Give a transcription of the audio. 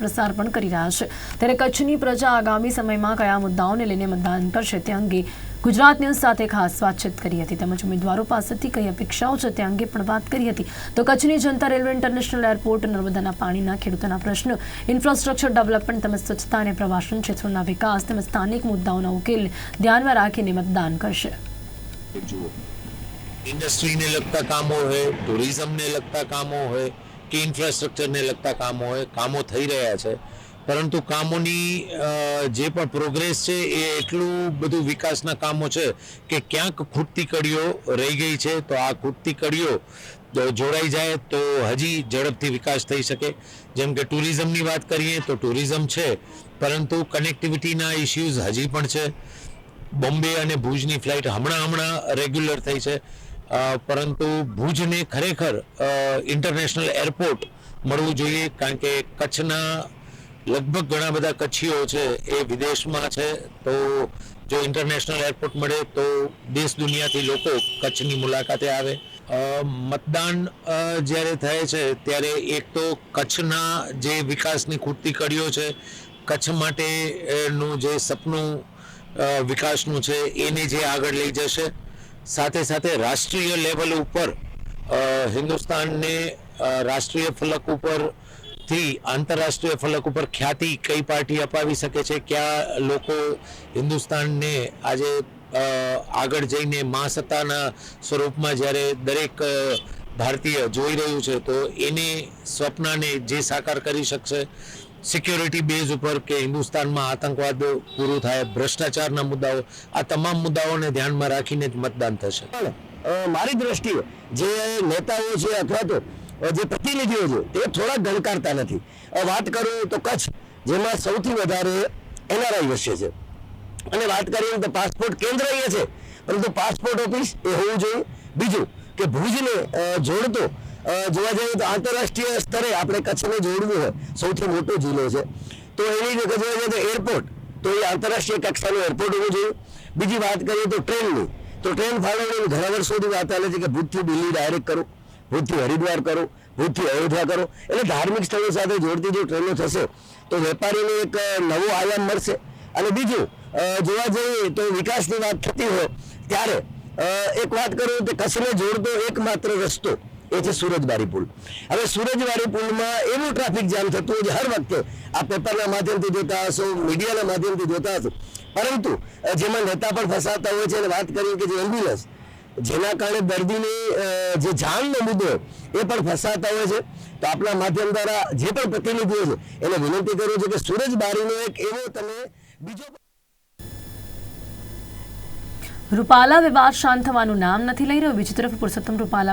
પ્રસાર પણ કરી રહ્યા છે. ત્યારે કચ્છની પ્રજા આગામી સમયમાં કયા મુદ્દાઓને લઈને મતદાન કરશે તે અંગે ગુજરાત ન્યૂઝ સાથે ખાસ વાતચીત કરી હતી. તેમજ ઉમેદવારો પાસેથી કઈ અપેક્ષાઓ છે તે અંગે પણ વાત કરી હતી. તો કચ્છની જનતા રેલવે ઇન્ટરનેશનલ એરપોર્ટ નર્મદાના પાણીના ખેડૂતોના પ્રશ્નો, ઇન્ફ્રાસ્ટ્રક્ચર ડેવલપમેન્ટ તેમજ સ્વચ્છતા અને પ્રવાસન ક્ષેત્રોના વિકાસ તેમજ સ્થાનિક મુદ્દાઓના ઉકેલ ધ્યાનમાં રાખીને મતદાન કરશે. ઇન્ડસ્ટ્રીને લગતા કામો હોય ટુરિઝમને લગતા કામો હોય કે ઇન્ફ્રાસ્ટ્રક્ચરને લગતા કામો હોય, કામો થઈ રહ્યા છે. પરંતુ કામોની જે પણ પ્રોગ્રેસ છે એ એટલું બધું વિકાસના કામો છે કે ક્યાંક ખૂટતી કડીઓ રહી ગઈ છે. તો આ ખૂટતી કડીઓ જોડાઈ જાય તો હજી ઝડપથી વિકાસ થઈ શકે. જેમ કે ટુરિઝમની વાત કરીએ તો ટુરિઝમ છે, પરંતુ કનેક્ટિવિટીના ઇશ્યુઝ હજી પણ છે. બોમ્બે અને ભુજની ફ્લાઇટ હમણાં હમણાં રેગ્યુલર થઈ છે. પરંતુ ભુજને ખરેખર ઇન્ટરનેશનલ એરપોર્ટ મળવું જોઈએ, કારણ કે કચ્છના લગભગ ઘણા બધા કચ્છીઓ છે, એ વિદેશમાં છે, તો જો ઇન્ટરનેશનલ એરપોર્ટ મળે, તો દેશ દુનિયાથી લોકો કચ્છની મુલાકાતે આવે. મતદાન જ્યારે થાય છે, ત્યારે એક તો કચ્છના જે વિકાસની ખૂટતી કડીઓ છે, કચ્છ માટેનું જે સપનું વિકાસનું છે, એને જે આગળ લઈ જશે. સાથે સાથે રાષ્ટ્રીય લેવલ ઉપર હિન્દુસ્તાનને રાષ્ટ્રીય ફલક ઉપરથી આંતરરાષ્ટ્રીય ફલક ઉપર ખ્યાતિ કઈ પાર્ટી અપાવી શકે છે? કયા લોકો હિન્દુસ્તાનને આજે આગળ જઈને મહાસત્તાના સ્વરૂપમાં જ્યારે દરેક ભારતીય જોઈ રહ્યું છે, તો એને સ્વપ્નને જે સાકાર કરી શકશે સિક્યોરિટી બેઝ ઉપર કે હિન્દુસ્તાનમાં આતંકવાદ પૂરું થાય, ભ્રષ્ટાચારના મુદ્દાઓ, આ તમામ મુદ્દાઓને ધ્યાનમાં રાખીને જ મતદાન થશે. મારી દ્રષ્ટિએ જે નેતાઓ છે, અથવા તો જે પ્રતિનિધિઓ છે, તે થોડા ગણકારતા નથી. વાત કરું તો કચ્છ, જેમાં સૌથી વધારે એનઆરઆઈ વસે છે. અને વાત કરીએ તો પાસપોર્ટ કેન્દ્ર અહીંયા છે. પરંતુ પાસપોર્ટ ઓફિસ એ હોવું જોઈએ. બીજું કે ભુજને જોડતો જોવા જઈએ તો આંતરરાષ્ટ્રીય સ્તરે આપણે કચ્છને જોડવું હોય, સૌથી મોટો જિલ્લો છે. તો એની રીતે જોવા જઈએ તો એરપોર્ટ, તો એ આંતરરાષ્ટ્રીય કક્ષાનું એરપોર્ટ હોવું જોઈએ. બીજી વાત કરીએ તો ટ્રેનની, તો ટ્રેન ફાળવણી ઘણા વર્ષોથી વાત ચાલે છે કે ભુજથી દિલ્હી ડાયરેક્ટ કરો ભુજથી હરિદ્વાર કરો ભૂતથી અયોધ્યા કરો. એટલે ધાર્મિક સ્થળો સાથે જોડતી જો ટ્રેનો થશે, તો વેપારીને એક નવો આયામ મળશે. અને બીજું જોવા જઈએ તો વિકાસની વાત થતી હોય, ત્યારે એક વાત કરું તો કચ્છને જોડતો એકમાત્ર રસ્તો એ છે સુરજબારી પુલ. હવે સુરજબારી પુલમાં એવું ટ્રાફિક જામ થતું હોય હર વખતે આ પેપરના માધ્યમથી જોતા હશો મીડિયાના માધ્યમથી જોતા હશો. પરંતુ જેમાં નેતા પણ ફસાતા હોય છે અને વાત કરીએ કે જે એમ્બ્યુલન્સ જેના કારણે દર્દીની જે જાનનો મુદ્દો એ પણ ફસાતા હોય છે. તો આપણા માધ્યમ દ્વારા જે પણ પ્રતિનિધિઓ છે, એને વિનંતી કરું છું કે સુરજબારીનો એક એવો તમે બીજો રૂપાલા, વિવાદ શાંત થવાનું નામ નથી લઈ રહ્યો. બીજી તરફ પુરુષોત્તમ રૂપાલા